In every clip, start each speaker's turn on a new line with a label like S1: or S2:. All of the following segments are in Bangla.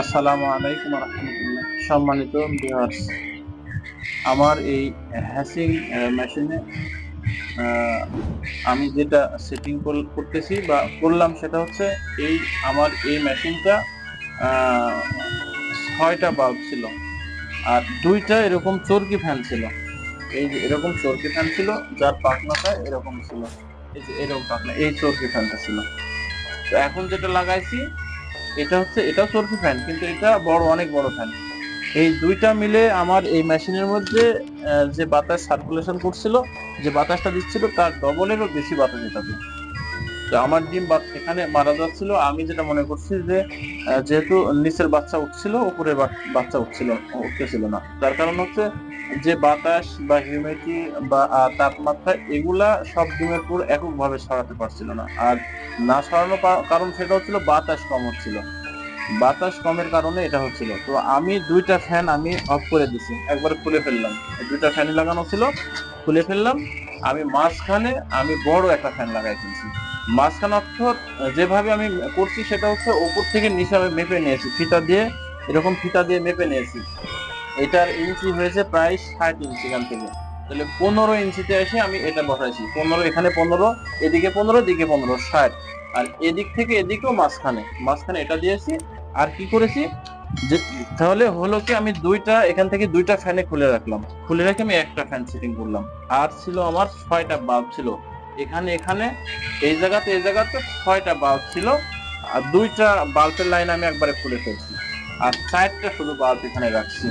S1: আসসালামু আলাইকুম রহমতুল্লাহ। সম্মানিত ভিউয়ার্স, আমার এই হ্যাসিং মেশিনে আমি যেটা সেটিং করতেছি বা করলাম সেটা হচ্ছে এই, আমার এই মেশিনটা ছয়টা বাল্ব ছিল আর দুইটা এরকম চরকি ফ্যান ছিল। এই যে এরকম চরকি ফ্যান ছিল, যার পাখনাটা এরকম ছিল। এই যে এরকম পাখনা, এই চরকি ফ্যানটা ছিল। তো এখন যেটা লাগাইছি এটা হচ্ছে এটা চরকি ফ্যান কিন্তু এটা বড়, অনেক বড় ফ্যান এই দুইটা মিলে আমার এই মেশিনের মধ্যে যে বাতাস সার্কুলেশন করছিল, যে বাতাসটা দিচ্ছিল, তার ডবলেরও বেশি বাতাস এটাতে তো আমার ডিম বা- এখানে মারা যাচ্ছিল। আমি যেটা মনে করছি যে যেহেতু নিচের বাচ্চা উঠছিল, উপরের বাচ্চা উঠছিল, উঠতেছিল না। তার কারণ হচ্ছে যে বাতাস বা হিউমিডিটি বা তাপমাত্রা, এগুলা সব ডিমের পুরো এককভাবে সরাতে পারছিল না। আর না সরানোর কারণ সেটা হচ্ছিল বাতাস কম হচ্ছিল। বাতাস কমের কারণে এটা হচ্ছিল। তো আমি দুইটা ফ্যান আমি অফ করে দিছি। একবার খুলে ফেললাম। দুইটা ফ্যান লাগানো ছিল। খুলে ফেললাম। আমি মাঝখানে আমি বড় একটা ফ্যান লাগাই ফেলছি। মাঝখানে অর্থাৎ যেভাবে আমি করছি সেটা হচ্ছে উপর থেকে নিচে মেপে নিয়েছি। ফিতা দিয়ে, এরকম ফিতা দিয়ে মেপে নিয়েছি। এটার ইঞ্চি হয়েছে প্রায় ষাট ইঞ্চি এখান থেকে। তাহলে পনেরো ইঞ্চিতে এসে আমি এটা বসাইছি। পনেরো, এখানে পনেরো, এদিকে পনেরো এদিকে পনেরো, ষাট। আর এদিক থেকে এদিকেও মাঝখানে মাঝখানে এটা দিয়েছি। আর কি করেছি? যে, তাহলে হলো কি আমি দুইটা, এখান থেকে দুইটা ফ্যানে খুলে রাখলাম। খুলে রেখে আমি একটা ফ্যান সেটিং করলাম। আর ছিল আমার ছয়টা বাল্ব ছিল। এখানে এখানে, এই জায়গাতে এই জায়গাতে ছয়টা বাল্ব ছিল। আর দুইটা বাল্বের লাইন আমি একবারে খুলে ফেলছি। আর চারটা শুধু বাল্ব এখানে রাখছি।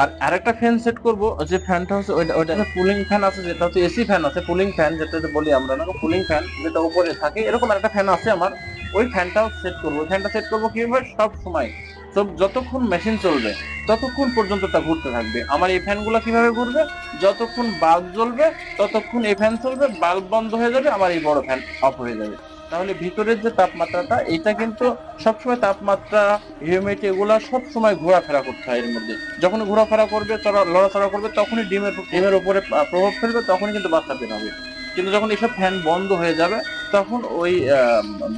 S1: আর আরেকটা ফ্যান সেট করব, যে ফ্যানটা হচ্ছে ওইটা ওইটা কুলিং ফ্যান আছে, যেটা হচ্ছে এসি ফ্যান আছে কুলিং ফ্যান যেটা বলি আমরা না কুলিং ফ্যান যেটা উপরে থাকে, এরকম একটা ফ্যান আছে আমার। ওই ফ্যানটাও সেট করব। ফ্যানটা সেট করব কীভাবে? সব সময়। সব যতক্ষণ মেশিন চলবে, ততক্ষণ পর্যন্ত তা ঘুরতে থাকবে। আমার এই ফ্যানগুলো কীভাবে ঘুরবে? যতক্ষণ বাল্ব জ্বলবে, ততক্ষণ এই ফ্যান চলবে বাল্ব বন্ধ হয়ে যাবে, আমার এই বড় ফ্যান অফ হয়ে যাবে। তাহলে ভিতরের যে তাপমাত্রাটা এটা কিন্তু সবসময় তাপমাত্রা হিউমিডিটি এগুলা সবসময় ঘোরাফেরা করতে হয় এর মধ্যে। যখন ঘোরাফেরা করবে চড়া- লড়াচড়া করবে, তখনই ডিমের ডিমের উপরে প্রভাব ফেলবে, তখনই কিন্তু বাচ্চা বের হবে। কিন্তু যখন এসব ফ্যান বন্ধ হয়ে যাবে তখন ওই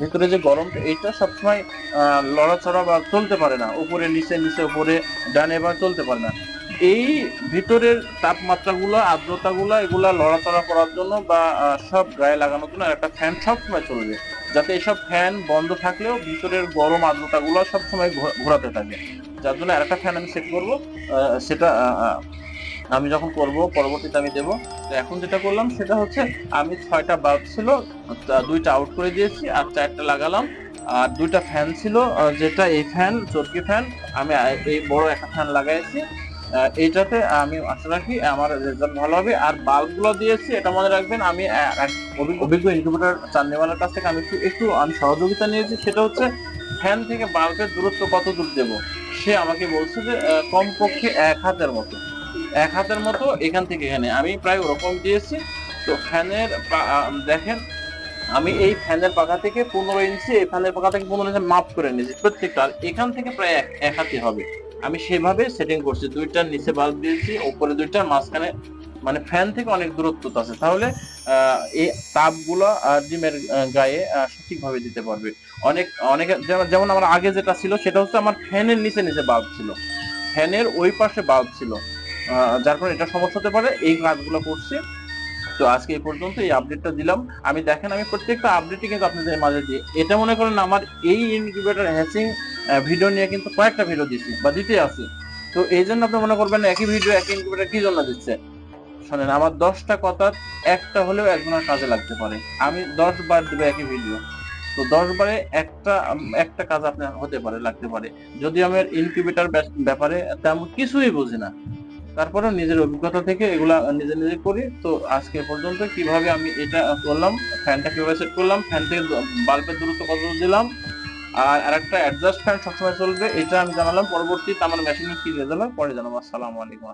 S1: ভিতরে যে গরমটা এইটা সবসময় লড়াচড়া বা চলতে পারে না। উপরে, নিচে নিচে, উপরে, ডানে বা চলতে পারে না। এই ভিতরের তাপমাত্রাগুলো, আর্দ্রতাগুলো, এগুলা লড়াচড়া করার জন্য বা সব গায়ে লাগানোর জন্য একটা ফ্যান সবসময় চলবে। যাতে এসব ফ্যান বন্ধ থাকলেও ভিতরের গরম আর্দ্রতাগুলো সবসময় ঘোরাতে থাকে। যার জন্য আরেকটা ফ্যান আমি সেট করব সেটা আমি যখন করব, পরবর্তীতে আমি দেবো। তো এখন যেটা করলাম, সেটা হচ্ছে আমি ছয়টা বাল্ব ছিল দুইটা আউট করে দিয়েছি আর চারটা লাগালাম। আর দুইটা ফ্যান ছিল যেটা এই ফ্যান চরকি ফ্যান আমি এই বড় একটা ফ্যান লাগাইছি। এইটাতে আমি আশা রাখি আমার রেজাল্ট ভালো হবে। আর বাল্বগুলো দিয়েছি, এটা মনে রাখবেন, আমি অভিজ্ঞ ইনকিউবেটর চান্দিওয়ালার কাছ থেকে আমি একটু একটু আমি সহযোগিতা নিয়েছি। সেটা হচ্ছে ফ্যান থেকে বাল্বের দূরত্ব কত দূর দেবো? সে আমাকে বলছে যে কমপক্ষে এক হাতের মতো। এক হাতের মতো এখান থেকে এখানে। আমি প্রায় ওরকম দিয়েছি। তো ফ্যানের দেখেন, আমি এই ফ্যানের পাখা থেকে পনেরো ইঞ্চি, এই ফ্যানের পাখা থেকে পনেরো ইঞ্চি মাপ করে নিয়েছি প্রত্যেকটা। আর এখান থেকে প্রায় এক এক হাতে হবে। আমি সেভাবে সেটিং করছি। দুইটার নিচে বাল্ব দিয়েছি, ওপরে দুইটার মাঝখানে মানে ফ্যান থেকে অনেক দূরত্ব আছে। তাহলে এই তাপগুলো ডিমের গায়ে সঠিকভাবে দিতে পারবে। অনেক অনেক, যেমন- আমার আগে যেটা ছিল, সেটা হচ্ছে আমার ফ্যানের নিচে নিচে বাল্ব ছিল। ফ্যানের ওই পাশে বাল্ব ছিল। যার কারণে এটা সমস্যা হতে পারে। এই কাজগুলো করছি। তো আজকে এই পর্যন্ত এই আপডেটটা দিলাম। আমি দেখেন, আমি প্রত্যেকটা আপডেটই কিন্তু আপনাদের মাঝে দিই। এটা মনে করেন আমার এই ইনকিউবেটর হ্যাচিং ভিডিও নিয়ে কিন্তু কয়েকটা ভিডিও দিচ্ছি বা দিতে আছি। তো এই জন্য আপনি মনে করবেন একই ভিডিও একই ইনকিউবেটর কি জন্য দিচ্ছে? শোনেন, আমার দশটা কথা, একটা হলেও একজনের কাজে লাগতে পারে। আমি দশ বার দেবো একই ভিডিও তো দশ বারে একটা একটা কাজ আপনার হতে পারে, লাগতে পারে। যদি আমার ইনকিউবেটর ব্যাপারে তেমন কিছুই বুঝি না তারপরে নিজের অভিজ্ঞতা থেকে এগুলা নিজে নিজে করি। তো আজকে পর্যন্ত কীভাবে আমি এটা করলাম ফ্যানটা কীভাবে সেট করলাম ফ্যান থেকে বাল্বের দূরত্ব কত দিলাম, আর আরেকটা অ্যাডজাস্ট ফ্যান সবসময় চলবে, এটা আমি জানালাম। পরবর্তীতে আমার মেশিনে কি রেজাল্ট পরে জানাব। আসসালামু আলাইকুম।